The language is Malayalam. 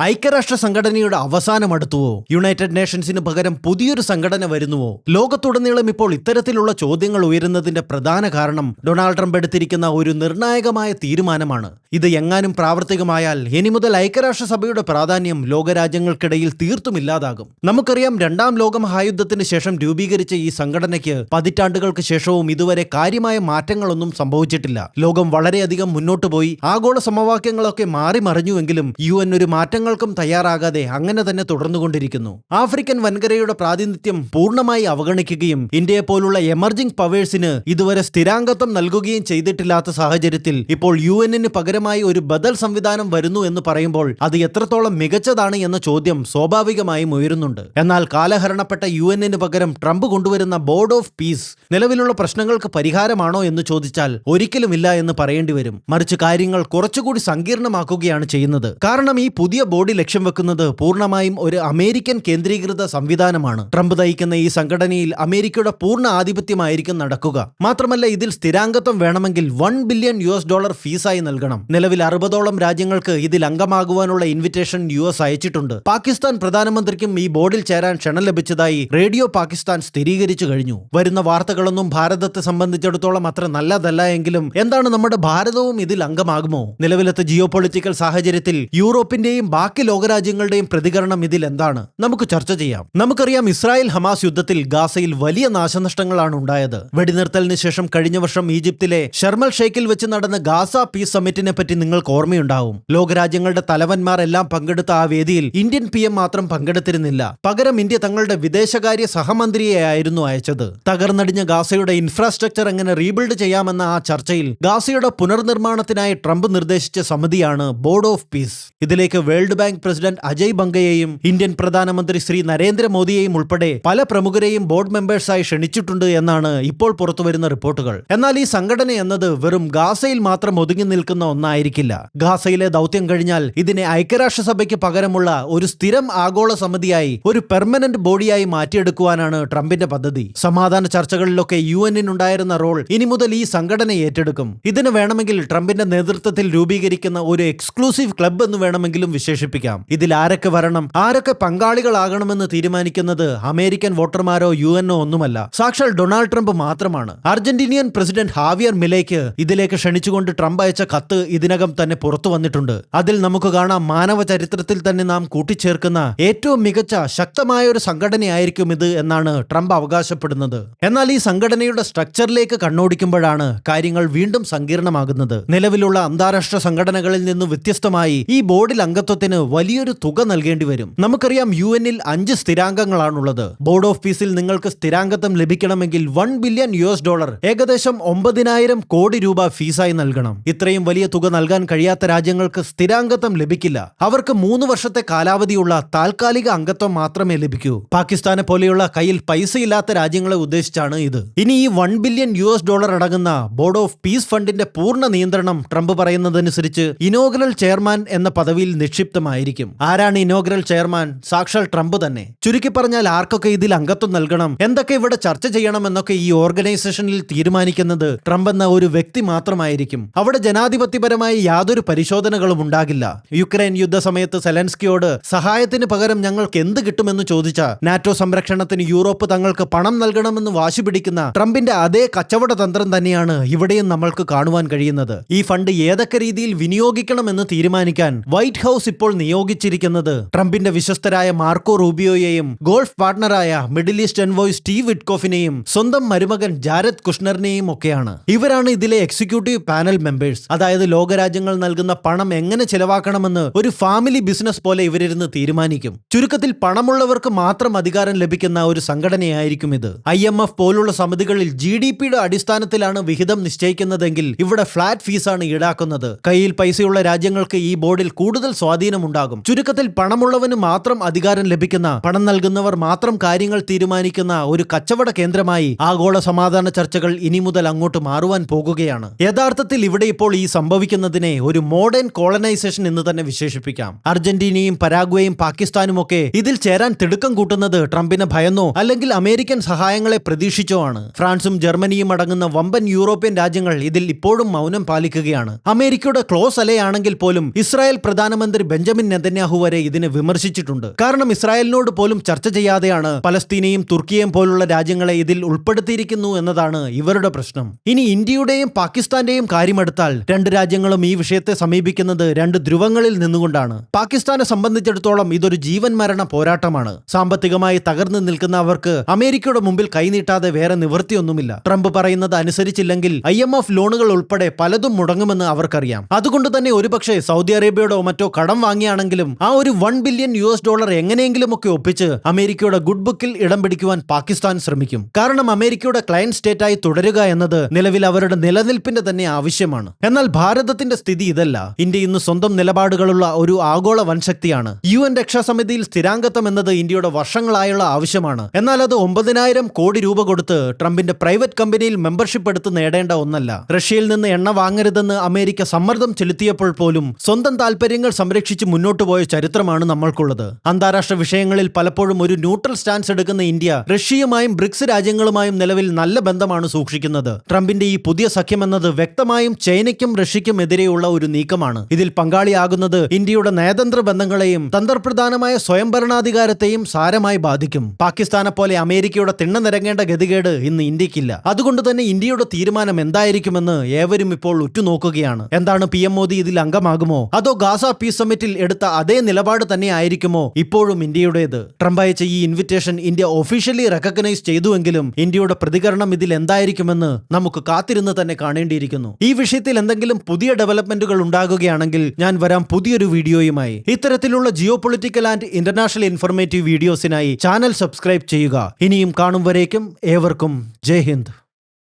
ഐക്യരാഷ്ട്ര സംഘടനയുടെ അവസാനം അടുത്തുവോ? യുണൈറ്റഡ് നേഷൻസിന് പകരം പുതിയൊരു സംഘടന വരുന്നുവോ? ലോകത്തുടനീളം ഇപ്പോൾ ഇത്തരത്തിലുള്ള ചോദ്യങ്ങൾ ഉയരുന്നതിന്റെ പ്രധാന കാരണം ഡൊണാൾഡ് ട്രംപ് എടുത്തിരിക്കുന്ന ഒരു നിർണായകമായ തീരുമാനമാണ്. ഇത് എങ്ങാനും പ്രാവർത്തികമായാൽ ഇനി മുതൽ ഐക്യരാഷ്ട്ര സഭയുടെ പ്രാധാന്യം ലോകരാജ്യങ്ങൾക്കിടയിൽ തീർത്തും ഇല്ലാതാകും. നമുക്കറിയാം രണ്ടാം ലോക മഹായുദ്ധത്തിന് ശേഷം രൂപീകരിച്ച ഈ സംഘടനയ്ക്ക് പതിറ്റാണ്ടുകൾക്ക് ശേഷവും ഇതുവരെ കാര്യമായ മാറ്റങ്ങളൊന്നും സംഭവിച്ചിട്ടില്ല. ലോകം വളരെയധികം മുന്നോട്ട് പോയി ആഗോള സമവാക്യങ്ങളൊക്കെ മാറി മറിഞ്ഞുവെങ്കിലും യു എൻ ഒരു മാറ്റങ്ങൾക്കും തയ്യാറാകാതെ അങ്ങനെ തന്നെ തുടർന്നുകൊണ്ടിരിക്കുന്നു. ആഫ്രിക്കൻ വൻകരയുടെ പ്രാതിനിധ്യം പൂർണമായി അവഗണിക്കുകയും ഇന്ത്യയെ പോലുള്ള എമർജിംഗ് പവേഴ്സിന് ഇതുവരെ സ്ഥിരാംഗത്വം നൽകുകയും ചെയ്തിട്ടില്ലാത്ത സാഹചര്യത്തിൽ ഇപ്പോൾ യു എന്നിന് പകരമായി ഒരു ബദൽ സംവിധാനം വരുന്നു എന്ന് പറയുമ്പോൾ അത് എത്രത്തോളം മികച്ചതാണ് എന്ന ചോദ്യം സ്വാഭാവികമായും ഉയരുന്നുണ്ട്. എന്നാൽ കാലഹരണപ്പെട്ട യു എന്നിന് പകരം ട്രംപ് കൊണ്ടുവരുന്ന ബോർഡ് ഓഫ് പീസ് നിലവിലുള്ള പ്രശ്നങ്ങൾക്ക് പരിഹാരമാണോ എന്ന് ചോദിച്ചാൽ ഒരിക്കലുമില്ല എന്ന് പറയേണ്ടി വരും മറിച്ച് കാര്യങ്ങൾ കുറച്ചുകൂടി സങ്കീർണമാക്കുകയാണ് ചെയ്യുന്നത്. കാരണം ഈ പുതിയ ബോഡി ലക്ഷ്യം വെക്കുന്നത് പൂർണമായും ഒരു അമേരിക്കൻ കേന്ദ്രീകൃത സംവിധാനമാണ്. ട്രംപ് നയിക്കുന്ന ഈ സംഘടനയിൽ അമേരിക്കയുടെ പൂർണ ആധിപത്യമായിരിക്കും നടക്കുക. മാത്രമല്ല ഇതിൽ സ്ഥിരാംഗത്വം വേണമെങ്കിൽ one billion U S dollar ഫീസായി നൽകണം. നിലവിൽ അറുപതോളം രാജ്യങ്ങൾക്ക് ഇതിൽ അംഗമാകുവാനുള്ള ഇൻവിറ്റേഷൻ യു എസ് അയച്ചിട്ടുണ്ട്. പാകിസ്ഥാൻ പ്രധാനമന്ത്രിക്കും ഈ ബോർഡിൽ ചേരാൻ ക്ഷണം ലഭിച്ചതായി റേഡിയോ പാകിസ്ഥാൻ സ്ഥിരീകരിച്ചു കഴിഞ്ഞു. വരുന്ന വാർത്തകളൊന്നും ഭാരതത്തെ സംബന്ധിച്ചിടത്തോളം അത്ര നല്ലതല്ല എങ്കിലും എന്താണ് നമ്മുടെ ഭാരതവും ഇതിൽ അംഗമാകുമോ? നിലവിലത്തെ ജിയോ പൊളിറ്റിക്കൽ സാഹചര്യത്തിൽ യൂറോപ്പിന്റെയും ബാക്കി ലോകരാജ്യങ്ങളുടെയും പ്രതികരണം ഇതിൽ എന്താണ്? നമുക്ക് ചർച്ച ചെയ്യാം. നമുക്കറിയാം ഇസ്രായേൽ ഹമാസ് യുദ്ധത്തിൽ ഗാസയിൽ വലിയ നാശനഷ്ടങ്ങളാണ് ഉണ്ടായത്. വെടിനിർത്തലിന് ശേഷം കഴിഞ്ഞ വർഷം ഈജിപ്തിലെ ഷെർമൽ ഷെയ്ഖിൽ വെച്ച് നടന്ന ഗാസ പീസ് സമ്മിറ്റിനെ പറ്റി നിങ്ങൾക്ക് ഓർമ്മയുണ്ടാവും. ലോകരാജ്യങ്ങളുടെ തലവന്മാർ എല്ലാം പങ്കെടുത്ത ആ വേദിയിൽ ഇന്ത്യൻ പി മാത്രം പങ്കെടുത്തിരുന്നില്ല. പകരം ഇന്ത്യ തങ്ങളുടെ വിദേശകാര്യ സഹമന്ത്രിയെയായിരുന്നു അയച്ചത്. തകർന്നടിഞ്ഞ ഗാസയുടെ ഇൻഫ്രാസ്ട്രക്ചർ എങ്ങനെ റീബിൽഡ് ചെയ്യാമെന്ന ആ ചർച്ചയിൽ ഗാസയുടെ പുനർനിർമ്മാണത്തിനായി ട്രംപ് നിർദ്ദേശിച്ച സമിതിയാണ് ബോർഡ് ഓഫ് പീസ്. ഇതിലേക്ക് വേൾഡ് ബാങ്ക് പ്രസിഡന്റ് അജയ് ബംഗയെയും ഇന്ത്യൻ പ്രധാനമന്ത്രി ശ്രീ നരേന്ദ്രമോദിയെയും ഉൾപ്പെടെ പല പ്രമുഖരെയും ബോർഡ് മെമ്പേഴ്സായി ക്ഷണിച്ചിട്ടുണ്ട് എന്നാണ് ഇപ്പോൾ പുറത്തുവരുന്ന റിപ്പോർട്ടുകൾ. എന്നാൽ ഈ സംഘടന എന്നത് വെറും ഗാസയിൽ മാത്രം ഒതുങ്ങി നിൽക്കുന്ന ഒന്നായിരിക്കില്ല. ഗാസയിലെ ദൗത്യം കഴിഞ്ഞാൽ ഇതിനെ ഐക്യരാഷ്ട്രസഭയ്ക്ക് പകരമുള്ള ഒരു സ്ഥിരം ആഗോള സമിതിയായി ഒരു പെർമനന്റ് ബോഡിയായി മാറ്റിയെടുക്കുവാനാണ് ട്രംപിന്റെ പദ്ധതി. സമാധാന ചർച്ചകളിലൊക്കെ യു എന്നിനുണ്ടായിരുന്ന റോൾ ഇനി മുതൽ ഈ സംഘടന ഏറ്റെടുക്കും. ഇതിന് വേണമെങ്കിൽ ട്രംപിന്റെ നേതൃത്വത്തിൽ രൂപീകരിക്കുന്ന ഒരു എക്സ്ക്ലൂസീവ് ക്ലബ്ബ് എന്ന് വേണമെങ്കിലും വിശേഷിപ്പിക്കാം. ഇതിൽ ആരൊക്കെ വരണം ആരൊക്കെ പങ്കാളികളാകണമെന്ന് തീരുമാനിക്കുന്നത് അമേരിക്കൻ വോട്ടർമാരോ യു ഒന്നുമല്ല. സാക്ഷാൽ ഡൊണാൾഡ് ട്രംപ് മാത്രമാണ്. അർജന്റീനിയൻ പ്രസിഡന്റ് ഹാവിയർ മിലേക്ക് ഇതിലേക്ക് ക്ഷണിച്ചുകൊണ്ട് ട്രംപ് അയച്ച കത്ത് ഇതിനകം തന്നെ പുറത്തു വന്നിട്ടുണ്ട്. അതിൽ നമുക്ക് കാണാം മാനവ ചരിത്രത്തിൽ തന്നെ നാം കൂട്ടിച്ചേർക്കുന്ന ഏറ്റവും മികച്ച ശക്തമായ ഒരു സംഘടനയായിരിക്കും ഇത് എന്നാണ് ട്രംപ് അവകാശപ്പെടുന്നത്. എന്നാൽ ഈ സംഘടനയുടെ സ്ട്രക്ചറിലേക്ക് കണ്ണോടിക്കുമ്പോഴാണ് കാര്യങ്ങൾ വീണ്ടും സങ്കീർണമാകുന്നത്. നിലവിലുള്ള അന്താരാഷ്ട്ര സംഘടനകളിൽ നിന്ന് വ്യത്യസ്തമായി ഈ ബോർഡിൽ അംഗത്വത്തിന് വലിയൊരു തുക നൽകേണ്ടി വരും. നമുക്കറിയാം യു എന്നിൽ അഞ്ച് സ്ഥിരാംഗങ്ങളാണുള്ളത്. ബോർഡ് ഓഫീസിൽ നിങ്ങൾക്ക് സ്ഥിരാംഗത്വം ലഭിക്കണമെങ്കിൽ one billion U S dollar ഏകദേശം ഒമ്പതിനായിരം കോടി രൂപ ഫീസായി നൽകണം. ഇത്രയും വലിയ തുക നൽകാൻ കഴിയാത്ത രാജ്യങ്ങൾക്ക് സ്ഥിരാംഗത്വം ലഭിക്കില്ല. അവർക്ക് മൂന്ന് വർഷത്തെ കാലാവധിയുള്ള താൽക്കാലിക അംഗത്വം മാത്രമേ ലഭിക്കൂ. പാകിസ്ഥാനെ പോലെയുള്ള കയ്യിൽ പൈസ ഇല്ലാത്ത രാജ്യങ്ങളെ ഉദ്ദേശിച്ചാണ് ഇത്. ഇനി ഈ one billion U S dollar അടങ്ങുന്ന ബോർഡ് ഓഫ് പീസ് ഫണ്ടിന്റെ പൂർണ നിയന്ത്രണം ട്രംപ് പറയുന്നതനുസരിച്ച് ഇനോഗ്രൽ ചെയർമാൻ എന്ന പദവിയിൽ നിക്ഷിപ്തമായിരിക്കും ആരാണ് ഇനോഗ്രൽ ചെയർമാൻ സാക്ഷാൽ ട്രംപ് തന്നെ. ചുരുക്കി പറഞ്ഞാൽ ആർക്കൊക്കെ ഇതിൽ അംഗത്വം നൽകണം? എന്തൊക്കെ ഇവിടെ ചർച്ച ചെയ്യണം എന്നൊക്കെ ഈ ഓർഗനൈസേഷനിൽ തീരുമാനിക്കുന്നത് ട്രംപ് എന്ന ഒരു വ്യക്തി മാത്രമായിരിക്കും. അവിടെ ജനാധിപത്യപരമായി യാതൊരു പരിശോധനകളും ഉണ്ടാകില്ല. യുക്രൈൻ യുദ്ധ സമയത്ത് സെലൻസ്കിയോട് സഹായത്തിന് പകരം ഞങ്ങൾക്ക് എന്ത് കിട്ടുമെന്ന് ചോദിച്ച നാറ്റോ സംരക്ഷണത്തിന് യൂറോപ്പ് തങ്ങൾക്ക് പണം നൽകണമെന്ന് വാശി പിടിക്കുന്ന ട്രംപിന്റെ അതേ കച്ചവട തന്ത്രം തന്നെയാണ് ഇവിടെയും നമ്മൾക്ക് കാണുവാൻ കഴിയുന്നത്. ഈ ഫണ്ട് ഏതൊക്കെ രീതിയിൽ വിനിയോഗിക്കണമെന്ന് തീരുമാനിക്കാൻ വൈറ്റ് ഹൗസ് ഇപ്പോൾ നിയോഗിച്ചിരിക്കുന്നത് ട്രംപിന്റെ വിശ്വസ്തരായ മാർക്കോ റൂബിയോയെയും ഗോൾഫ് പാർട്ണറായ മിഡിൽ ഈസ്റ്റ് എൻവോയ് സ്റ്റീവ് വിറ്റ്കോഫിനെയും സ്വന്തം മരുമകൻ ജാരദ് കുഷ്ണറിനെയും ഒക്കെയാണ്. ഇവരാണ് ഇതിലെ എക്സിക്യൂട്ടീവ് പാനൽ മെമ്പേഴ്സ്. അതായത് ലോകരാജ്യങ്ങൾ നൽകുന്ന പണം എങ്ങനെ ചെലവാക്കണമെന്ന് ഒരു ഫാമിലി ബിസിനസ് പോലെ ഇവരിരുന്ന് തീരുമാനിക്കും. ചുരുക്കത്തിൽ പണമുള്ളവർക്ക് മാത്രം അധികാരം ലഭിക്കുന്ന ഒരു സംഘടനയായിരിക്കും ഇത്. ഐ എം എഫ് പോലുള്ള സമിതികളിൽ ജി ഡി പിയുടെ അടിസ്ഥാനത്തിലാണ് വിഹിതം നിശ്ചയിക്കുന്നതെങ്കിൽ ഇവിടെ ഫ്ളാറ്റ് ഫീസാണ് ഈടാക്കുന്നത്. കയ്യിൽ പൈസയുള്ള രാജ്യങ്ങൾക്ക് ഈ ബോർഡിൽ കൂടുതൽ സ്വാധീനമുണ്ടാകും ചുരുക്കത്തിൽ പണമുള്ളവന് മാത്രം അധികാരം ലഭിക്കുന്ന പണം നൽകുന്നവർ മാത്രം കാര്യങ്ങൾ തീരുമാനിക്കുന്ന ഒരു കച്ചവട കേന്ദ്രമായി ആഗോള സമാധാന ചർച്ചകൾ ഇനി മുതൽ അങ്ങോട്ട് മാറുവാൻ പോകുകയാണ്. യഥാർത്ഥത്തിൽ ഇവിടെ ഇപ്പോൾ ഈ സംഭവിക്കുന്നതിനെ ഒരു മോഡേൺ കോളനൈസേഷൻ എന്ന് തന്നെ വിശേഷിപ്പിക്കാം. അർജന്റീനയും പരാഗ്വയും പാകിസ്ഥാനും ഒക്കെ ഇതിൽ ചേരാൻ തിടുക്കം കൂട്ടുന്നത് ട്രംപിനെ ഭയന്നോ അല്ലെങ്കിൽ അമേരിക്കൻ സഹായങ്ങളെ പ്രതീക്ഷിച്ചോ ആണ്. ഫ്രാൻസും ജർമ്മനിയും അടങ്ങുന്ന വമ്പൻ യൂറോപ്യൻ രാജ്യങ്ങൾ ഇതിൽ ഇപ്പോഴും മൗനം പാലിക്കുകയാണ്. അമേരിക്കയുടെ ക്ലോസ് അലയാണെങ്കിൽ പോലും ഇസ്രായേൽ പ്രധാനമന്ത്രി ബെഞ്ചമിൻ നെതന്യാഹു വരെ ഇതിനെ വിമർശിച്ചിട്ടുണ്ട്. കാരണം ഇസ്രായേലിനോട് പോലും ചർച്ച ചെയ്യാതെയാണ് പലസ്തീനെയും തുർക്കിയെയും പോലുള്ള രാജ്യങ്ങളെ ഇതിൽ ഉൾപ്പെടുത്തിയിരിക്കുന്നു എന്നതാണ് ഇവരുടെ പ്രശ്നം. ഇനി ഇന്ത്യയുടെയും പാകിസ്ഥാന്റെയും കാര്യമെടുത്താൽ രണ്ട് രാജ്യങ്ങളും ഈ വിഷയത്തെ സമീപിക്കുന്നത് രണ്ട് ധ്രുവങ്ങളിൽ നിന്നുകൊണ്ടാണ്. പാകിസ്ഥാനെ സംബന്ധിച്ചിടത്തോളം ഇതൊരു ജീവൻ മരണ പോരാട്ടമാണ്. സാമ്പത്തികമായി തകർന്നു നിൽക്കുന്ന അവർക്ക് അമേരിക്കയുടെ മുമ്പിൽ കൈനീട്ടാതെ വേറെ നിവൃത്തിയൊന്നുമില്ല. ട്രംപ് പറയുന്നത് അനുസരിച്ചില്ലെങ്കിൽ ഐ എം എഫ് ലോണുകൾ ഉൾപ്പെടെ പലതും മുടങ്ങുമെന്ന് അവർക്കറിയാം. അതുകൊണ്ട് തന്നെ ഒരുപക്ഷെ സൗദി അറേബ്യയുടെ മറ്റോ കടം വാങ്ങിയാണെങ്കിലും ആ ഒരു one billion U S dollar എങ്ങനെയെങ്കിലുമൊക്കെ ഒപ്പിച്ച് അമേരിക്കയുടെ ഗുഡ് ബുക്കിൽ ഇടം പിടിക്കുവാൻ പാകിസ്ഥാൻ ശ്രമിക്കും. കാരണം അമേരിക്കയുടെ ക്ലയന്റ് സ്റ്റേറ്റായി തുടരുക എന്നത് നിലവിൽ അവരുടെ നിലനിൽപ്പിന്റെ തന്നെ ആവശ്യമാണ്. എന്നാൽ ഭാരതത്തിന്റെ സ്ഥിതി ഇതല്ല. ഇന്ത്യ ഇന്ന് സ്വന്തം നിലപാടുകളുള്ള ഒരു ആഗോള വൻശക്തിയാണ്. യു എൻ രക്ഷാസമിതിയിൽ സ്ഥിരാംഗത്വം എന്നത് ഇന്ത്യയുടെ വർഷങ്ങളായുള്ള ആവശ്യമാണ്. എന്നാൽ അത് ഒമ്പതിനായിരം കോടി രൂപ കൊടുത്ത് ട്രംപിന്റെ പ്രൈവറ്റ് കമ്പനിയിൽ മെമ്പർഷിപ്പ് എടുത്ത് നേടേണ്ട ഒന്നല്ല. റഷ്യയിൽ നിന്ന് എണ്ണ വാങ്ങരുതെന്ന് അമേരിക്ക സമ്മർദ്ദം ചെലുത്തിയപ്പോൾ പോലും സ്വന്തം താൽപര്യങ്ങൾ സംരക്ഷിച്ച് മുന്നോട്ട് പോയ ചരിത്രമാണ് നമ്മൾക്കുള്ളത്. അന്താരാഷ്ട്ര വിഷയങ്ങളിൽ പലപ്പോഴും ഒരു ന്യൂട്രൽ സ്റ്റാൻസ് എടുക്കുന്ന ഇന്ത്യ റഷ്യയുമായും ബ്രിക്സ് രാജ്യങ്ങളുമായും നിലവിൽ നല്ല ബന്ധമാണ് സൂക്ഷിക്കുന്നത്. ട്രംപിന്റെ ഈ പുതിയ സഖ്യമെന്നത് വ്യക്തമായും ചൈനയ്ക്കും റഷ്യയ്ക്കും എതിരെയുള്ള ഒരു നീക്കമാണ്. ഇതിൽ പങ്കാളിയാകുന്നത് ഇന്ത്യയുടെ നയതന്ത്ര ബന്ധങ്ങളെയും തന്ത്രപ്രധാനമായ സ്വയംഭരണാധികാരത്തെയും സാരമായി ബാധിക്കും. പാകിസ്ഥാനെ പോലെ അമേരിക്കയുടെ തിണ്ണ നിരങ്ങേണ്ട ഗതികേട് ഇന്ന് ഇന്ത്യക്കില്ല അതുകൊണ്ട് തന്നെ ഇന്ത്യയുടെ തീരുമാനം എന്തായിരിക്കുമെന്ന് ഏവരും ഇപ്പോൾ ഉറ്റുനോക്കുകയാണ്. എന്താണ് പി എം മോദി ഇതിൽ അംഗമാകുമോ? അതോ ഗാസ പീസ് സമ്മിറ്റിൽ എടുത്ത അതേ നിലപാട് തന്നെ ആയിരിക്കുമോ? ഇപ്പോഴും ഇന്ത്യയുടേത്. ട്രംപ് അയച്ച ഈ ഇൻവിറ്റേഷൻ ഇന്ത്യ ഒഫീഷ്യലി റെക്കഗ്നൈസ് ചെയ്തുവെങ്കിലും ഇന്ത്യയുടെ പ്രതികരണം ഇതിൽ എന്തായിരിക്കുമെന്ന് നമുക്ക് കാത്തിരുന്ന് തന്നെ കാണേണ്ടിയിരിക്കുന്നു. ഈ വിഷയത്തിൽ എന്തെങ്കിലും പുതിയ ഡെവലപ്മെന്റുകൾ ഉണ്ടാകുകയാണെങ്കിൽ ഞാൻ വരാം പുതിയൊരു വീഡിയോയുമായി. ഇത്തരത്തിലുള്ള geopolitical and international informative വീഡിയോസിനായി ചാനൽ സബ്സ്ക്രൈബ് ചെയ്യുക. ഇനിയും കാണും വരേക്കും ഏവർക്കും. ജയ് ഹിന്ദ്.